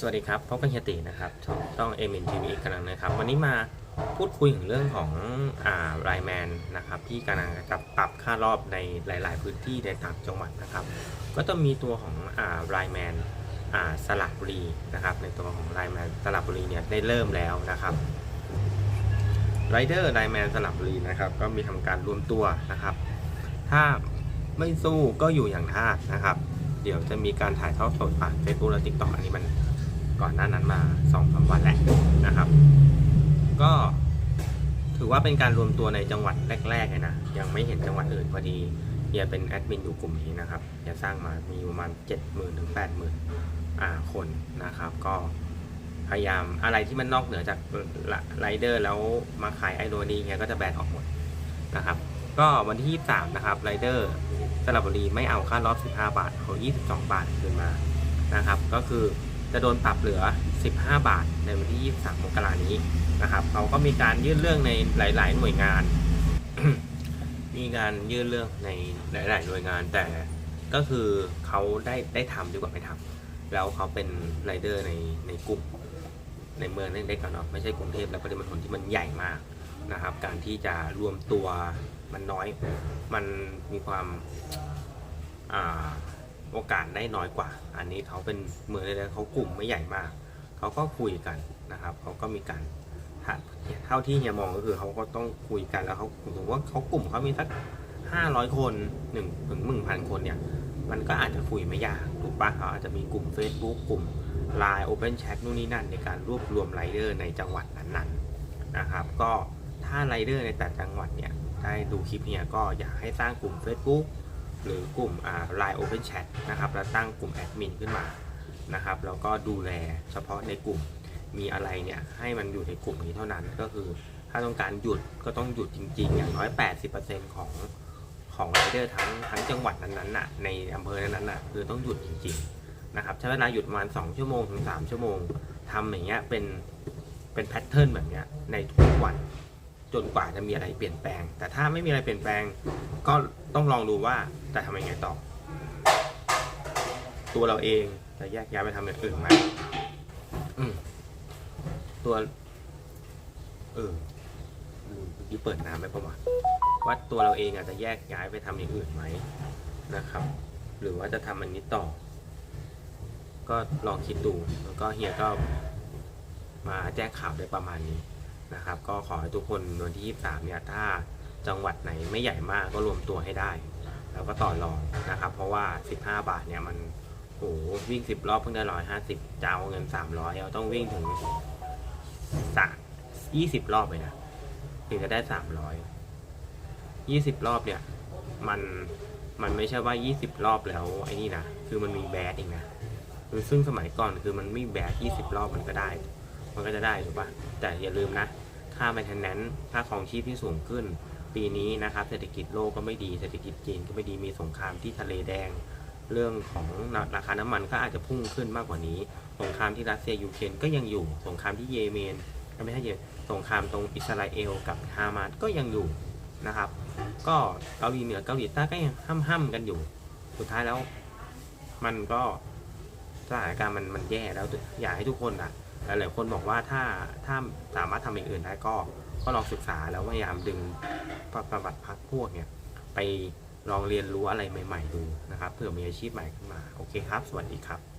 สวัสดีครับพบกันเฮียตินะครับช่องต้องเอมินทีวีอีกครั้งนะครับ วันนี้มาพูดคุยถึงเรื่องของอ่าไลแมนนะครับ ที่กำลังจะปรับค่ารอบในหลาย ๆ พื้นที่ในต่างจังหวัดนะครับ ก็จะมีตัวของอ่าไลแมนอ่าสลับบุรีนะครับ ในตัวของไลแมนสลับบุรีเนี่ยได้เริ่มแล้วนะครับไรเดอร์ไลแมนสลับบุรีนะครับ ก็มีทำการรวมตัวนะครับ ถ้าไม่สู้ก็อยู่อย่างทานะครับ เดี๋ยวจะมีการถ่ายทอดสดผ่านเฟซบุ๊กและทิกตอกอันนี้มัน ก่อนหน้านั้นมาสองสาวันแล้วนะครับ ก็ถือว่าเป็นการรวมตัวในจังหวัดแรกๆเลยนะ ยังไม่เห็นจังหวัดอื่นพอดีเฮียเป็นแอดมินอยู่กลุ่มนี้นะครับเฮียสร้างมามีประมาณเจ็ดหมื่นถึงแปดหมื่นอ่าคนนะครับ ก็พยายามอะไรที่มันนอกเหนือจากไรเดอร์แล้วมาขายไอโรนีเฮียก็จะแบนออกหมดนะครับก็วันที่ 23 นะครับไรเดอร์สระบุรีไม่เอาค่ารอบ 15 บาทเขา22 บาทคืนมานะครับ ก็คือ จะโดนปรับเหลือ 15 บาทในวันที่ 23 มกรานี้นะครับเขาก็มีการยื่นเรื่องในหลาย ๆ หน่วยงาน มีการยื่นเรื่องในหลาย ๆ หน่วยงาน แต่ก็คือเขาได้ได้ทำดีกว่าไม่ทำแล้วเขาเป็นไรเดอร์ในในกลุ่มในเมืองเล็กๆกันเนาะไม่ใช่กรุงเทพและปริมณฑลที่มันใหญ่มากนะครับ การที่จะรวมตัวมันน้อย มันมีความอ่า โอกาสได้น้อยกว่า อันนี้เขาเป็นเมืองเล็กๆเขากลุ่มไม่ใหญ่มาก เขาก็คุยกันนะครับ เขาก็มีการถ้าเท่าที่เฮียมองก็คือเขาก็ต้องคุยกันแล้วเขาถึงว่าเขากลุ่มเขามีสักห้าร้อยคนหนึ่งถึงหนึ่งพันคนเนี่ย มันก็อาจจะคุยไม่ยากถูกปะเขาอาจจะมีกลุ่ม Facebook กลุ่ม Line Open Chat นู่นนี่นั่นในการรวบรวมไรเดอร์ในจังหวัดนั้นๆนะครับ ก็ถ้าไรเดอร์ในแต่จังหวัดเนี่ยได้ดูคลิปเนี่ยก็อยากให้สร้างกลุ่ม Facebook หรือกลุ่มอ่า Line Open Chat นะครับแล้วตั้งกลุ่มแอดมินขึ้นมานะครับแล้วก็ดูแลเฉพาะในกลุ่มมีอะไรเนี่ยให้มันอยู่ในกลุ่มนี้เท่านั้นก็คือ ถ้าต้องการหยุดก็ต้องหยุดจริงๆ อย่างน้อย 80%ของของไรเดอร์ทั้งทั้งจังหวัดนั้นๆน่ะในอำเภอนั้นๆน่ะคือต้องหยุดจริงๆนะครับใช้เวลาหยุดประมาณ 2 ชั่วโมงถึง 3 ชั่วโมงทำอย่างเงี้ยเป็นเป็นแพทเทิร์นแบบเนี้ยในทุกวันจนกว่าจะมีอะไรเปลี่ยนแปลง แต่ถ้าไม่มีอะไรเปลี่ยนแปลง ก็ต้องลองดูว่าจะทำยังไงต่อ ตัวเราเองจะแยกย้ายไปทำอย่างอื่นไหมตัว เออลืมเมื่อกี้เปิดน้ำไปประวัติว่าตัวเราเองอาจจะแยกย้ายไปทำอย่างอื่นไหมนะครับ หรือว่าจะทำอันนี้ต่อ ก็ลองคิดดูแล้วก็เฮียก็มาแจ้งข่าวได้ประมาณนี้นะครับ ก็ขอให้ทุกคนวันที่ 23 เนี่ย ถ้า จังหวัดไหนไม่ใหญ่มากก็รวมตัวให้ได้ แล้วก็ต่อรองนะครับ เพราะว่า 15 บาทเนี่ยมันโหวิ่ง 10 รอบเพิ่งได้150จะเอาเงิน 300เอาต้องวิ่งถึงสะ20รอบเลยนะถึงจะได้ 300 20 รอบเนี่ย มันมันไม่ใช่ว่า 20 รอบแล้วไอ้นี่นะคือมันมีแบดอีกนะคือซึ่งสมัยก่อนคือมันไม่แบด20 รอบมันก็ได้ มันก็จะได้ถูกปะแต่อย่าลืมนะค่า maintenance ค่าของชีพที่สูงขึ้น ปีนี้นะครับเศรษฐกิจโลกก็ไม่ดีเศรษฐกิจจีนก็ไม่ดีมีสงครามที่ทะเลแดง เรื่องของราคาน้ำมันก็อาจจะพุ่งขึ้นมากกว่านี้ สงครามที่รัสเซียยูเครนก็ยังอยู่สงครามที่เยเมนก็ไม่ใช่เยสงครามตรงอิสราเอลกับฮามาสก็ยังอยู่นะครับ ก็เกาหลีเหนือเกาหลีใต้ก็ยังห้ำห้ำกันอยู่ สุดท้ายแล้ว มันก็สถานการณ์มันมันแย่แล้วอยากให้ทุกคนอะ หลายๆคนบอกว่าถ้าถ้าสามารถทำอย่างอื่นได้ก็ก็ลองศึกษาแล้วพยายามดึงประวัติพักพวกเนี่ยไปลองเรียนรู้อะไรใหม่ ๆ ดูนะครับเผื่อมีอาชีพใหม่ขึ้นมา โอเคครับ สวัสดีครับ